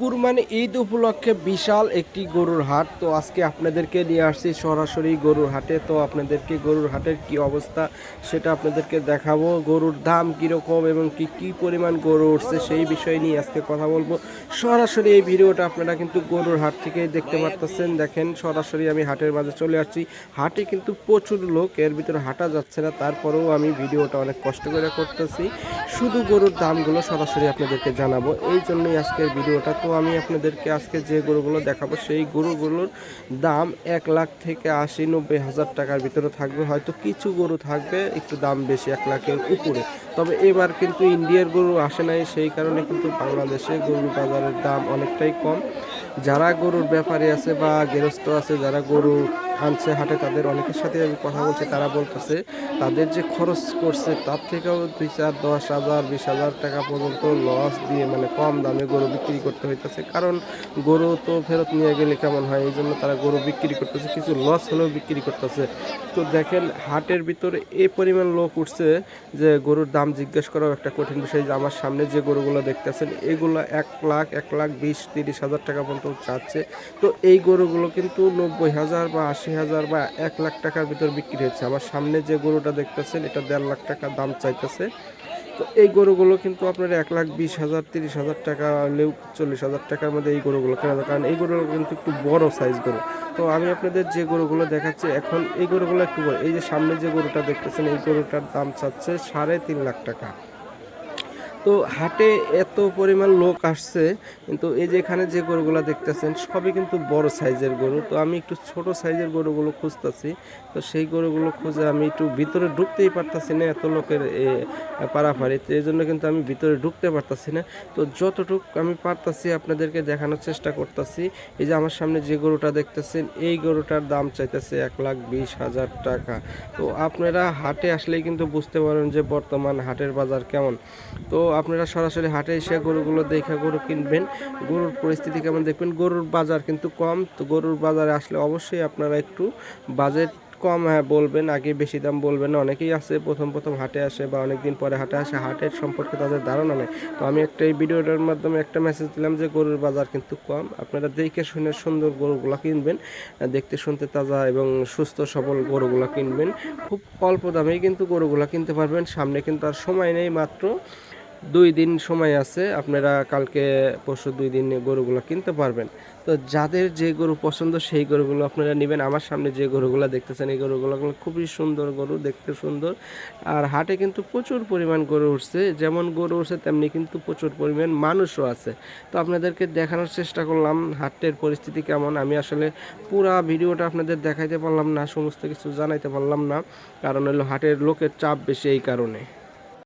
কুরবানি ঈদ উপলক্ষে বিশাল একটি গরুর হাট। তো আজকে আপনাদেরকে নিয়ে আসছি সরাসরি গরুর হাটে। তো আপনাদেরকে গরুর হাটের কি অবস্থা সেটা আপনাদেরকে দেখাবো। গরুর দাম কীরকম এবং কি কি পরিমাণ গরু উঠছে সেই বিষয় নিয়ে আজকে কথা বলব। সরাসরি এই ভিডিওটা আপনারা কিন্তু গরুর হাট থেকে দেখতে পারতেছেন। দেখেন, সরাসরি আমি হাটের মাঝে চলে আসছি। হাটে কিন্তু প্রচুর লোক, এর ভিতরে হাঁটা যাচ্ছে না। তারপরেও আমি ভিডিওটা অনেক কষ্ট করে করতেছি। শুধু গরুর দামগুলো সরাসরি আপনাদেরকে জানাব। এই জন্যই আজকের ভিডিওটা। তো আমি আপনাদেরকে আজকে যে গরুগুলো দেখাবো, সেই গরুগুলোর দাম এক লাখ থেকে আশি, নব্বই হাজার টাকার ভিতরে থাকবে। হয়তো কিছু গরু থাকবে, একটু দাম বেশি, এক লাখের উপরে। তবে এবার কিন্তু ইন্ডিয়ার গরু আসে নাই, সেই কারণে কিন্তু বাংলাদেশে গরুর বাজারের দাম অনেকটাই কম। যারা গরুর ব্যাপারী আছে বা গেরস্থ আছে, যারা গরু আনছে হাটে, তাদের অনেকের সাথে আমি কথা বলছি, তারা বলতেছে, তাদের যে খরচ করছে, তার থেকেও দুই চার, দশ হাজার, বিশ হাজার টাকা পর্যন্ত লস দিয়ে মানে কম দামে গরু বিক্রি করতে হইতেছে। কারণ গরু তো ফেরত নিয়ে গেলে কেমন হয়? এই জন্য তারা গরু বিক্রি করতেছে, কিছু লস হলেও বিক্রি করতেছে। তো দেখেন, হাটের ভিতরে এই পরিমাণ লোক উঠছে যে গরুর দাম জিজ্ঞেস করাও একটা কঠিন বিষয় যে আমার সামনে যে গরুগুলো দেখতেছেন, এগুলো এক লাখ এক লাখ বিশ, তিরিশ হাজার টাকা পর্যন্ত চাচ্ছে তো এই গরুগুলো কিন্তু নব্বই হাজার বা আশি হাজার বা এক লাখ টাকার ভিতর বিক্রি হচ্ছে আমার সামনে যে গরুটা দেখতেছেন, এটা দেড় লাখ টাকা দাম চাইতেছে। তো এই গরুগুলো কিন্তু আপনার এক লাখ বিশ হাজার, তিরিশ হাজার টাকা হলেও চল্লিশ হাজার টাকার মধ্যে এই গরুগুলো কেনা কারণ এই গরুগুলো কিন্তু একটু বড় সাইজ গরু। তো আমি আপনাদের যে গরুগুলো দেখাচ্ছি, এখন এই গরুগুলো একটু বড়। এই যে সামনে যে গরুটা দেখতেছেন, এই গরুটার দাম চাচ্ছে সাড়ে তিন লাখ টাকা। তো হাটে এত পরিমাণ লোক আসছে, কিন্তু এই যে এখানে যে গরুগুলো দেখতেছেন, সবই কিন্তু বড় সাইজের গরু। তো আমি একটু ছোট সাইজের গরুগুলো খুঁজতেছি। তো সেই গরুগুলো খুঁজে আমি একটু ভিতরে ঢুকতেই পারতাছি না এত লোকের পারাপারি তো এই জন্য কিন্তু আমি ভিতরে ঢুকতে পারতাছি না। তো যতটুক আমি পারতাছি আপনাদেরকে দেখানোর চেষ্টা করতেছি। এই যে আমার সামনে যে গরুটা দেখতেছেন, এই গরুটার দাম চাইতেছে এক লাখ বিশ হাজার টাকা। তো আপনারা হাটে আসলেই কিন্তু বুঝতে পারেন যে বর্তমান হাটের বাজার কেমন। তো আপনারা সরাসরি হাটে এসে গরুগুলো দেখে গরু কিনবেন। গরুর পরিস্থিতি কেমন দেখবেন? গরুর বাজার কিন্তু কম। তো গরুর বাজারে আসলে অবশ্যই আপনারা একটু বাজেট কম হ্যাঁ বলবেন। আগে বেশি দাম বলবেন অনেকেই আছে, প্রথম প্রথম হাটে আসে বা অনেক দিন পরে হাটে আসে। হাটের সম্পর্কে তাদের ধারণা নেই। তো আমি একটা এই ভিডিওটার মাধ্যমে একটা মেসেজ দিলাম যে, গরুর বাজার কিন্তু কম। আপনারা দেখে শুনে সুন্দর গরুগুলো কিনবেন, দেখতে শুনতে তাজা এবং সুস্থ, সবল গরুগুলো কিনবেন। খুব অল্প দামেই কিন্তু গরুগুলো কিনতে পারবেন। সামনে কিন্তু আর সময় নেই মাত্র। দুই দিন সময় আছে, আপনারা কালকে, পরশু দুই দিন গরুগুলো কিনতে পারবেন। তো যাদের যে গরু পছন্দ, সেই গরুগুলো আপনারা নেবেন। আমার সামনে যে গরুগুলো দেখতেছেন, এই গরুগুলো খুবই সুন্দর গরু, দেখতে সুন্দর। আর হাটে কিন্তু প্রচুর পরিমাণ গরু উঠছে। যেমন গরু উঠছে, তেমনি কিন্তু প্রচুর পরিমাণ মানুষও আছে। তো আপনাদেরকে দেখানোর চেষ্টা করলাম, হাটের পরিস্থিতি কেমন। আমি আসলে পুরা ভিডিওটা আপনাদের দেখাইতে পারলাম না, সমস্ত কিছু জানাইতে পারলাম না। কারণ হলো হাটের লোকের চাপ বেশি এই কারণে।